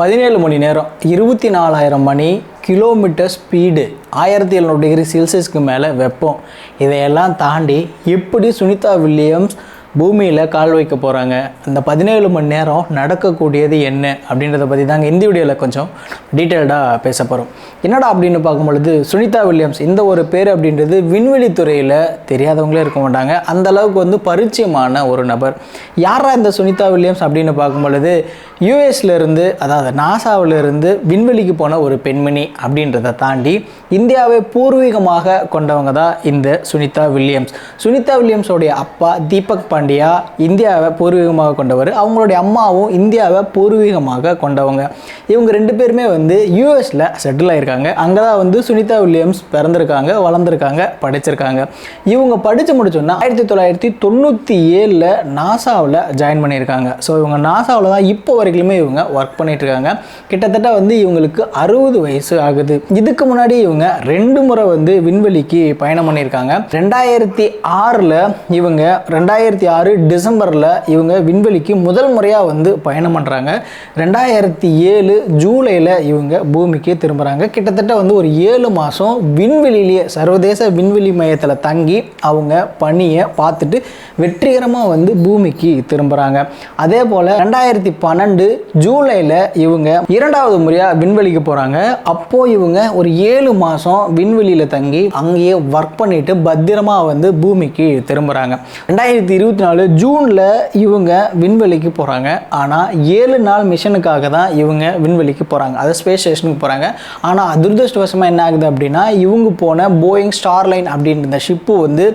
பதினேழு மணி நேரம் இருபத்தி நாலாயிரம் மணி கிலோமீட்டர் ஸ்பீடு ஆயிரத்தி எழுநூறு டிகிரி செல்சியஸ்க்கு மேலே வெப்பம். இதையெல்லாம் தாண்டி எப்படி சுனிதா வில்லியம்ஸ் பூமியில் கால் வைக்க போகிறாங்க அந்த பதினேழு மணி நேரம் நடக்கக்கூடியது என்ன அப்படின்றத பற்றி தாங்க இந்த வீடியோவில் கொஞ்சம் டீட்டெயில்டாக பேச போகிறோம் என்னடா அப்படின்னு பார்க்கும்பொழுது சுனிதா வில்லியம்ஸ் இந்த ஒரு பேர் அப்படின்றது விண்வெளி துறையில் தெரியாதவங்களே இருக்க மாட்டாங்க. அந்த அளவுக்கு வந்து பரிச்சயமான ஒரு நபர். யாரா இந்த சுனிதா வில்லியம்ஸ் அப்படின்னு பார்க்கும்பொழுது பொழுது யூஎஸ்லேருந்து அதாவது நாசாவில் இருந்து விண்வெளிக்கு போன ஒரு பெண்மணி அப்படின்றத தாண்டி இந்தியாவை பூர்வீகமாக கொண்டவங்க தான் இந்த சுனிதா வில்லியம்ஸ். சுனிதா வில்லியம்ஸோடைய அப்பா தீபக் பாண்டியா இந்தியாவை பூர்வீகமாக கொண்டவர் அவங்களுடைய அம்மாவும் இந்தியாவை பூர்வீகமாக கொண்டவங்க. இவங்க ரெண்டு பேருமே வந்து யூஎஸில் செட்டில் ஆகிருக்காங்க அங்கே தான் வந்து சுனிதா வில்லியம்ஸ் பிறந்திருக்காங்க வளர்ந்துருக்காங்க படிச்சிருக்காங்க. இவங்க படித்து முடிச்சோன்னா ஆயிரத்தி தொள்ளாயிரத்தி தொண்ணூற்றி ஏழில் நாசாவில் ஜாயின் பண்ணியிருக்காங்க. ஸோ இவங்க நாசாவில் தான் இப்போ வரைக்குமே இவங்க ஒர்க் பண்ணிகிட்ருக்காங்க கிட்டத்தட்ட வந்து இவங்களுக்கு அறுபது வயசு ஆகுது. இதுக்கு முன்னாடி இவங்க ரெண்டு முறை வந்து விண்வெளிக்கு பயணம் பண்ணியிருக்காங்க. ரெண்டாயிரத்தி ஆறில் இவங்க ரெண்டாயிரத்தி ஆறு டிசம்பரில் இவங்க விண்வெளிக்கு முதல் முறையாக வந்து பயணம் பண்ணுறாங்க ரெண்டாயிரத்தி ஏழு ஜூலையில் இவங்க பூமிக்கு திரும்புகிறாங்க கிட்டத்தட்ட வந்து ஒரு ஏழு மாதம் விண்வெளியிலேயே சர்வதேச விண்வெளி மையத்தில் தங்கி அவங்க பணியை பார்த்துட்டு வெற்றிகரமாக வந்து பூமிக்கு திரும்புகிறாங்க அதே போல் ரெண்டாயிரத்தி பன்னெண்டு ஜூலையில் இவங்க இரண்டாவது முறையாக விண்வெளிக்கு போகிறாங்க அப்போது இவங்க ஒரு ஏழு மாதம் விண்வெளியில் தங்கி அங்கேயே ஒர்க் பண்ணிட்டு பத்திரமாக வந்து பூமிக்கு திரும்புகிறாங்க ரெண்டாயிரத்தி இருபத்தி நாலு ஜூனில் இவங்க விண்வெளிக்கு போகிறாங்க ஆனால் ஏழு நாள் மிஷனுக்காக தான் இவங்க விண்வெளிக்கு போகிறாங்க அது ஸ்பேஸ் ஸ்டேஷனுக்கு போகிறாங்க ஆனால் அதிர்ஷ்டவசமாக என்ன ஆகுது அப்படின்னா இவங்க போன போயிங் ஸ்டார்லைன் அப்படின்ற ஷிப்பு வந்து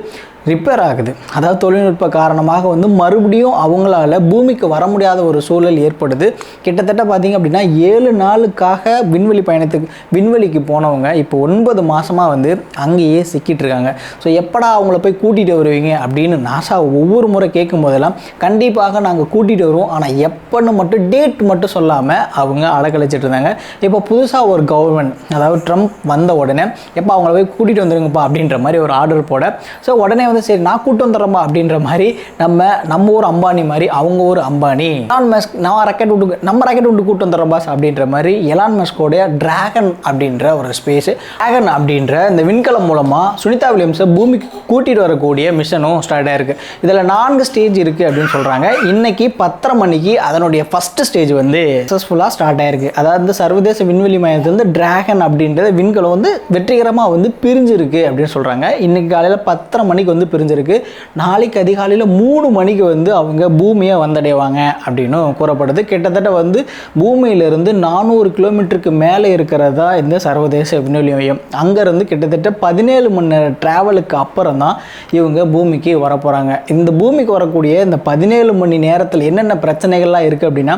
ரிப்பேர் ஆகுது. அதாவது தொழில்நுட்ப காரணமாக வந்து மறுபடியும் அவங்களால பூமிக்கு வர முடியாத ஒரு சூழல் ஏற்படுது. கிட்டத்தட்ட பார்த்தீங்க அப்படின்னா ஏழு நாளுக்காக விண்வெளி பயணத்துக்கு விண்வெளிக்கு போனவங்க இப்போ ஒன்பது மாதமாக வந்து அங்கேயே சிக்கிட்டு இருக்காங்க. ஸோ எப்படா அவங்கள போய் கூட்டிகிட்டு வருவீங்க அப்படின்னு நாசா ஒவ்வொரு முறை கேட்கும் போதெல்லாம் கண்டிப்பாக நாங்கள் கூட்டிகிட்டு வருவோம். ஆனால் எப்போன்னு மட்டும் டேட் மட்டும் சொல்லாமல் அவங்க அலக்கழிச்சிட்டு இருந்தாங்க. இப்போ புதுசாக ஒரு கவர்மெண்ட் அதாவது ட்ரம்ப் வந்த உடனே எப்போ அவங்கள போய் கூட்டிகிட்டு வந்துருங்கப்பா அப்படின்ற மாதிரி ஒரு ஆர்டர் போட. ஸோ உடனே வந்து சரி நான் கூட்டு வந்துடுறேன்பா அப்படின்ற மாதிரி நம்ம நம்ம ஊர் அம்பானி மாதிரி அவங்க ஊர் அம்பானி எலான் மஸ்க் நான் ராக்கெட் விட்டு நம்ம ராக்கெட் விட்டு கூட்டு வந்துடுறோம் பாஸ் அப்படின்ற மாதிரி எலான் மஸ்கோடைய டிராகன் அப்படின்ற ஒரு ஸ்பேஸ் டிராகன் அப்படின்ற இந்த விண்கலம் மூலமாக சுனிதா வில்லியம்ஸை பூமிக்கு கூட்டிகிட்டு வரக்கூடிய மிஷனும் ஸ்டார்ட் ஆயிருக்கு. இதில் நான்கு ஸ்டேஜ் இருக்குது அப்படின்னு சொல்கிறாங்க இன்னைக்கு பத்தரை மணிக்கு அதனுடைய ஃபர்ஸ்ட் ஸ்டேஜ் வந்து சக்ஸஸ்ஃபுல்லாக ஸ்டார்ட் ஆயிருக்கு. அதாவது சர்வதேச விண்வெளி மையத்திலிருந்து டிராகன் அப்படின்றத விண்கலம் வந்து வெற்றிகரமாக வந்து பிரிஞ்சிருக்கு அப்படின்னு சொல்கிறாங்க இன்னைக்கு காலையில் பத்தரை மணிக்கு வந்து பிரிஞ்சிருக்கு. நாளைக்கு அதிகாலையில் மூணு மணிக்கு வந்து அவங்க பூமியை வந்தடைவாங்க அப்படின்னு கூறப்படுது. கிட்டத்தட்ட வந்து பூமியிலிருந்து நானூறு கிலோமீட்டருக்கு மேலே இருக்கிறதா இந்த சர்வதேச விண்வெளி மையம். அங்கேருந்து கிட்டத்தட்ட பதினேழு மணி நேரம் ட்ராவலுக்கு அப்புறம் தான் இவங்க பூமிக்கு வரப்போகிறாங்க இந்த பூமிக்கு வரக்கூடிய இந்த பதினேழு மணி நேரத்தில் என்னென்ன பிரச்சனைகள்லாம் இருக்குது அப்படின்னா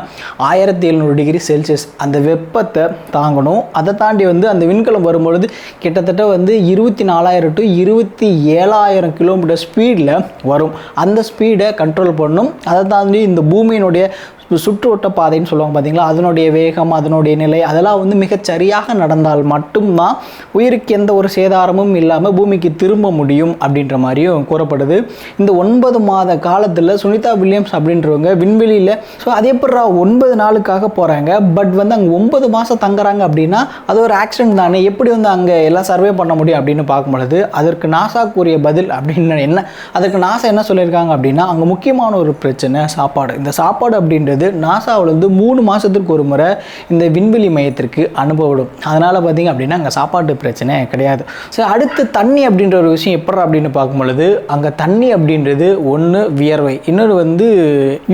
ஆயிரத்தி எழுநூறு டிகிரி செல்சியஸ் அந்த வெப்பத்தை தாங்கணும். அதை தாண்டி வந்து அந்த விண்கலம் வரும்பொழுது கிட்டத்தட்ட வந்து இருபத்தி நாலாயிரம் டு இருபத்தி ஏழாயிரம் கிலோ கிலோமீட்டர் ஸ்பீடில் வரும். அந்த ஸ்பீடை கண்ட்ரோல் பண்ணும். அதை தாண்டி இந்த பூமியினுடைய சுற்று சுற்றுவட்ட பாதைன்னு சொல்லுவாங்க பார்த்தீங்களா அதனுடைய வேகம் அதனுடைய நிலை அதெல்லாம் வந்து மிகச்சரியாக நடந்தால் மட்டும்தான் உயிருக்கு எந்த ஒரு சேதாரமும் இல்லாமல் பூமிக்கு திரும்ப முடியும் அப்படின்ற மாதிரியும் கூறப்படுது. இந்த ஒன்பது மாத காலத்தில் சுனிதா வில்லியம்ஸ் அப்படின்றவங்க விண்வெளியில் ஸோ அதே எப்படா ஒன்பது நாளுக்காக போகிறாங்க பட் வந்து அங்கே ஒன்பது மாதம் தங்குறாங்க அப்படின்னா அது ஒரு ஆக்சிடென்ட் தானே எப்படி வந்து அங்கே எல்லாம் சர்வே பண்ண முடியும் அப்படின்னு பார்க்கும்பொழுது அதற்கு நாசா கூறிய பதில் அப்படின்னு என்ன அதற்கு நாசா என்ன சொல்லியிருக்காங்க அப்படின்னா அங்கே முக்கியமான ஒரு பிரச்சனை சாப்பாடு. இந்த சாப்பாடு அப்படின்றது அப்படிங்கிறது நாசாவிலேருந்து மூணு மாதத்துக்கு ஒரு முறை இந்த விண்வெளி மையத்திற்கு அனுப்பப்படும். அதனால் பார்த்தீங்க அப்படின்னா அங்கே சாப்பாட்டு பிரச்சனை கிடையாது. ஸோ அடுத்து தண்ணி அப்படின்ற ஒரு விஷயம் எப்படி அப்படின்னு பார்க்கும் பொழுது அங்கே தண்ணி அப்படின்றது ஒன்று வியர்வை. இன்னொரு வந்து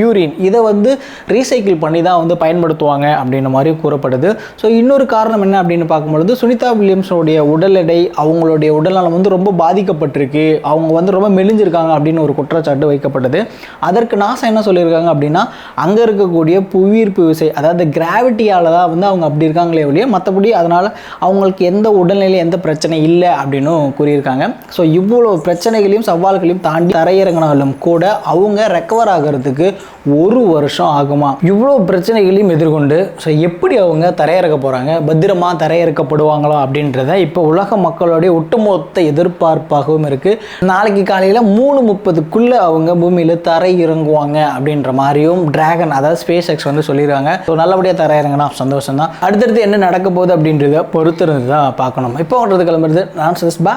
யூரின். இதை வந்து ரீசைக்கிள் பண்ணி தான் வந்து பயன்படுத்துவாங்க அப்படின்ற மாதிரி கூறப்படுது. ஸோ இன்னொரு காரணம் என்ன அப்படின்னு பார்க்கும்பொழுது சுனிதா வில்லியம்ஸோடைய உடல் எடை அவங்களுடைய உடல்நலம் வந்து ரொம்ப பாதிக்கப்பட்டிருக்கு. அவங்க வந்து ரொம்ப மெலிஞ்சிருக்காங்க அப்படின்னு ஒரு குற்றச்சாட்டு வைக்கப்பட்டது. அதற்கு நாசா என்ன சொல்லியிருக்காங்க அப்படின்னா அங்கே இருக்கக்கூடிய புவியீர்ப்பு விசை அதாவது கிராவிட்டியால் தான் வந்து அவங்க அப்படி இருக்காங்களே ஒழிய மற்றபடி அதனால் அவங்களுக்கு எந்த உடல்நிலை எந்த பிரச்சனை இல்லை அப்படின்னு கூறியிருக்காங்க. ஸோ இவ்வளோ பிரச்சனைகளையும் சவால்களையும் தாண்டி தரையிறங்கினாலும் கூட அவங்க ரெக்கவர் ஆகிறதுக்கு ஒரு வருஷம் ஆகுமா? இவ்வளோ பிரச்சனைகளையும் எதிர்கொண்டு ஸோ எப்படி அவங்க தரையிறக்க போகிறாங்க பத்திரமா தரையிறக்கப்படுவாங்களா அப்படின்றத இப்போ உலக மக்களுடைய ஒட்டுமொத்த எதிர்பார்ப்பாகவும் இருக்குது நாளைக்கு காலையில் மூணு முப்பதுக்குள்ளே அவங்க பூமியில் தரை இறங்குவாங்க அப்படின்ற மாதிரியும் டிராகன் அதாவது ஸ்பேஸ் எக்ஸ் வந்து சொல்லிடுவாங்க ஸோ நல்லபடியாக தரையிறங்கினா சந்தோஷம் தான் அடுத்தடுத்து என்ன நடக்க போகுது அப்படின்றத பொறுத்திருந்து தான் பார்க்கணும். இப்போ ஓடுறது கிளம்புறது நான் சஸ்பா